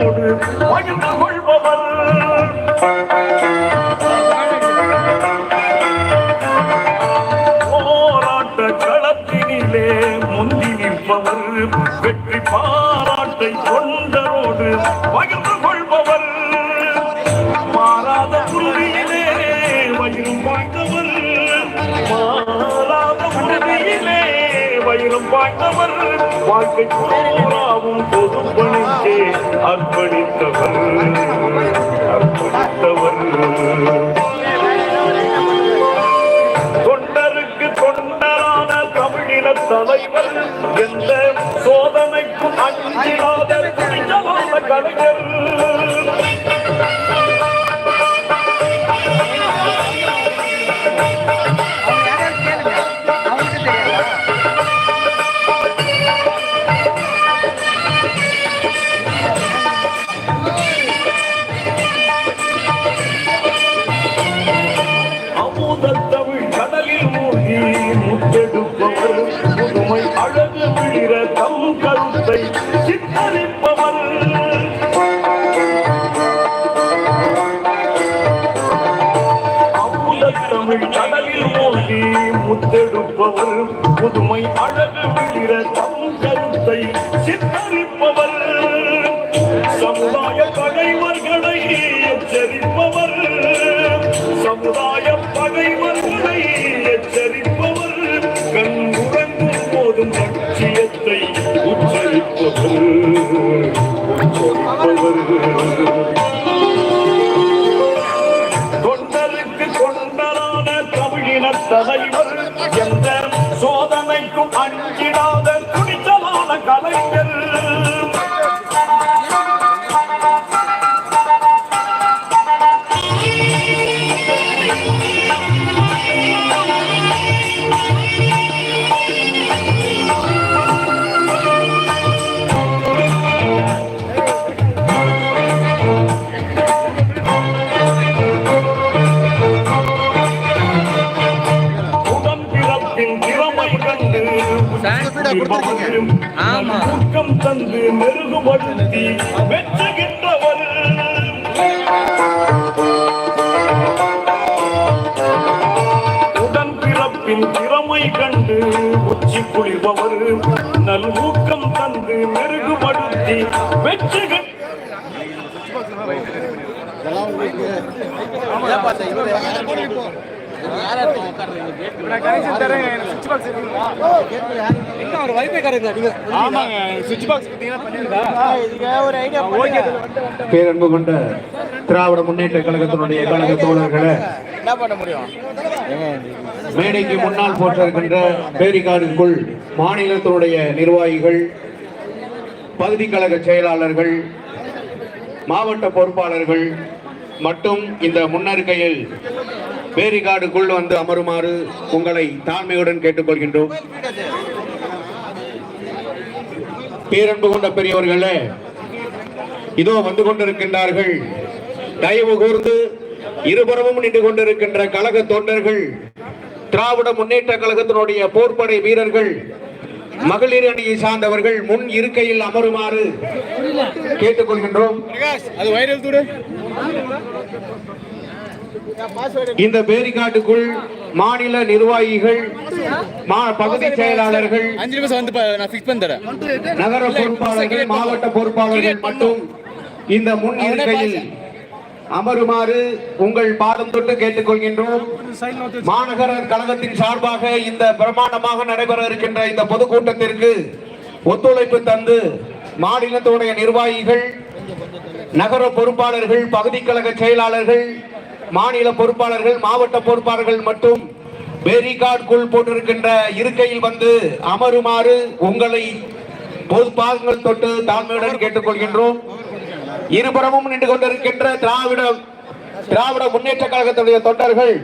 தொண்டரோடு பகிர்ந்து கொள்பவர் போராட்ட களத்தினிலே முந்தி நிற்பவர் வெற்றி பாராட்டை தொண்டரோடு பகிர்ந்து கொள்பவர் மாறாத வயிறும் வாய்ந்தவர் மாறாத வயிறும் வாழ்க்கை போராவும் பொது பணிக்கே அர்ப்பணித்தவர் அர்ப்பணித்தவர் தொண்டருக்கு தொண்டரான தமிழின தலைவர் எந்த சோதனைக்கும் அஞ்சிடாத கவிஞர். கடலில் மூழ்கி முத்தெடுப்பவர் புதுமை அழகு விழிற தம் கருத்தை சித்தரிப்பவர் தமிழின எந்த சோதனைக்கும் அஞ்சிடாத ஊக்கம் தந்து மெருகுபடுத்தி வெற்றுகின்றவர் உடன்பிறப்பின் திறமை கண்டு உச்சி குளிர்பவர். நல் ஊக்கம் தந்து மெருகுபடுத்தி வெற்றுகின்ற பேரன்பு கொண்ட திராவிட முன்னேற்ற கழகத்தினுடைய கழக தோழர்களை என்ன பண்ண முடியும் மேடைக்கு முன்னால் போட்டிருக்கின்ற பேரிகாடுக்குள் மாநிலத்தினுடைய நிர்வாகிகள் பகுதி கழக செயலாளர்கள் மாவட்ட பொறுப்பாளர்கள் மற்றும் இந்த முன்னறிக்கையில் பேரிகாடுக்குள் வந்து அமருமாறு உங்களை தாழ்மையுடன் கேட்டுக்கொள்கின்றோம். பேரன்பு கொண்ட பெரியவர்களே இதோ வந்து கொண்டிருக்கின்றார்கள். தயவு கூர்ந்து இருபுறமும் நின்று கொண்டிருக்கின்ற கழக தொண்டர்கள் திராவிட முன்னேற்ற கழகத்தினுடைய போர்ப்படை வீரர்கள் மகளிர் அணியை சார்ந்தவர்கள் முன் இருக்கையில் அமருமாறு கேட்டுக்கொள்கின்றோம். அது வைரல் இந்த பேரிகாட்டுக்குள் மாநில நிர்வாகிகள் பகுதி செயலாளர்கள் அஞ்சு நிமிஷம் வந்து நகர பொறுப்பாளர்கள் மாவட்ட பொறுப்பாளர்கள் மற்றும் இந்த முன் இருக்கையில் அமருமாறு உங்கள் பாதம் தொட்டு கேட்டுக்கொள்கின்றோம். மாநகர கழகத்தின் சார்பாக இந்த பிரமாண்டமாக நடைபெற இருக்கின்ற இந்த பொதுக்கூட்டத்திற்கு ஒத்துழைப்பு தந்து மாநிலத்துடைய நிர்வாகிகள் நகர பொறுப்பாளர்கள் பகுதி கழக செயலாளர்கள் மாநில பொறுப்பாளர்கள் மாவட்ட பொறுப்பாளர்கள் மற்றும் பேரிகார்டுக்குள் போட்டிருக்கின்ற இருக்கையில் வந்து அமருமாறு உங்களை பொது பாகங்கள் தொட்டு தாழ்மையுடன் கேட்டுக்கொள்கின்றோம். இருபுறமும் நின்று கொண்டிருக்கின்ற திராவிட திராவிட முன்னேற்ற கழகத்துடைய தொண்டர்கள்.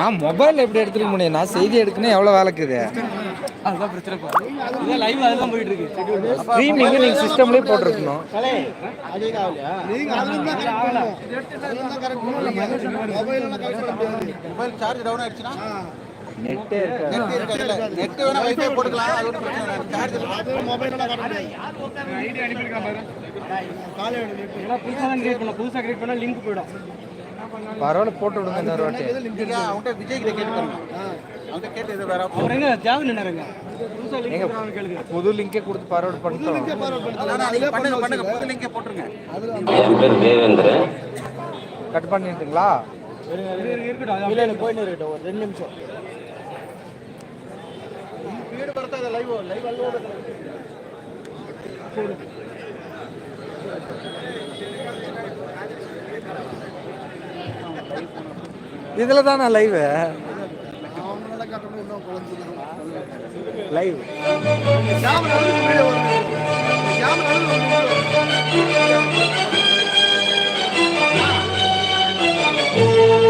நான் மொபைல் எப்படி எடுத்துக்க முடியும்? நான் செய்தி எடுக்கணும் எவ்வளோ வேலைக்குது ஸ்ட்ரீமிங் நீங்கள் சிஸ்டம்லேயே போட்டிருக்கணும். நெட்டே இருக்காது நெட் வேணா வைஃபை போட்டுக்கலாம். அது ஒன்றும் பிரச்சனை இல்லை. சார்ஜ் பரவாயில்ல போட்டு விடுங்க இந்த வாட்டி. அவங்கள்ட்ட விஜய் கிட்ட கேட்டுக்கோங்க. அவங்கள்ட்ட கேட்டு இது வேற அவருங்க ஜாமீன் என்னங்க புது லிங்கே கொடுத்து ஃபார்வர்ட் பண்ணிட்டோம் என் பேர் தேவேந்திரன். கட் பண்ணிட்டுங்களா? இருக்கட்டும் போயிட்டு இருக்கட்டும் ஒரு ரெண்டு நிமிஷம். வீடு வரதா லைவ் லைவ் அல்லோட இதில் தானா live live you.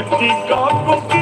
Shakti Kaku Ki